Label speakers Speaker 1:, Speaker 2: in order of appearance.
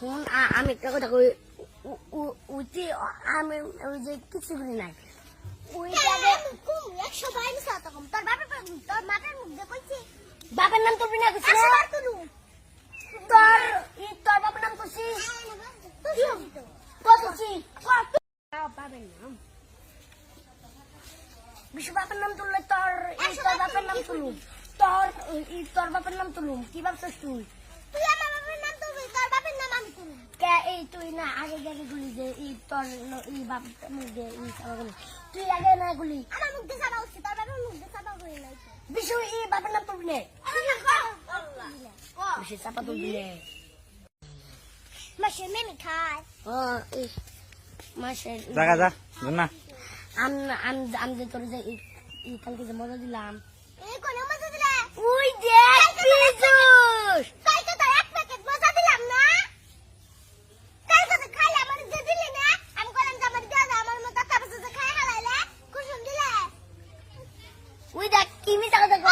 Speaker 1: আমি একটা কথা কই উ- উ- উঠি আমি ওই যে কিছু করি নাই।
Speaker 2: বাপের
Speaker 1: নাম তুলবি না কিছু? তোর ই তোর বাপের নাম করছি বাপের নাম? বিশ্ব বাপের নাম তুললে তোর তোর বাপের নাম তুলুম। তোর ই তোর বাপের নাম তুলুম। কি ভাবছিস তুই
Speaker 2: তুই আমার বাপের নাম তুলবি তোর বাপের নাম আমি তুলবো
Speaker 1: কে এই তুই না আগে আগে গুলি যে ই তোর ই বাপ মুখ দে ই গুলি। তুই আগে না গুলি।
Speaker 2: আমার মুখ দিয়ে চাপা উঠছে তোর বাপের মুখ দিয়ে চাপা করি নাই।
Speaker 1: বিশ্ব ই বাপের নাম তুলবি নে। বিশ্ব চাপা তুলবি নে।
Speaker 2: মাসে মেমি খায়।
Speaker 1: ও ই মাসে
Speaker 3: জাগা যা না।
Speaker 1: আম আম আম যে তোর যে ই- ই কালকে যে মজা দিলাম।
Speaker 2: এই কোনে মজা দিলে?
Speaker 1: ওই দেখ পিজুস
Speaker 2: তাই তো তোর এক প্যাকেট মজা দিলাম না তাই তো তুই খাইলে আমার দিয়ে দিলি না আমি কইলাম যে আমার দিয়ে দাও আমার মতো কাপড়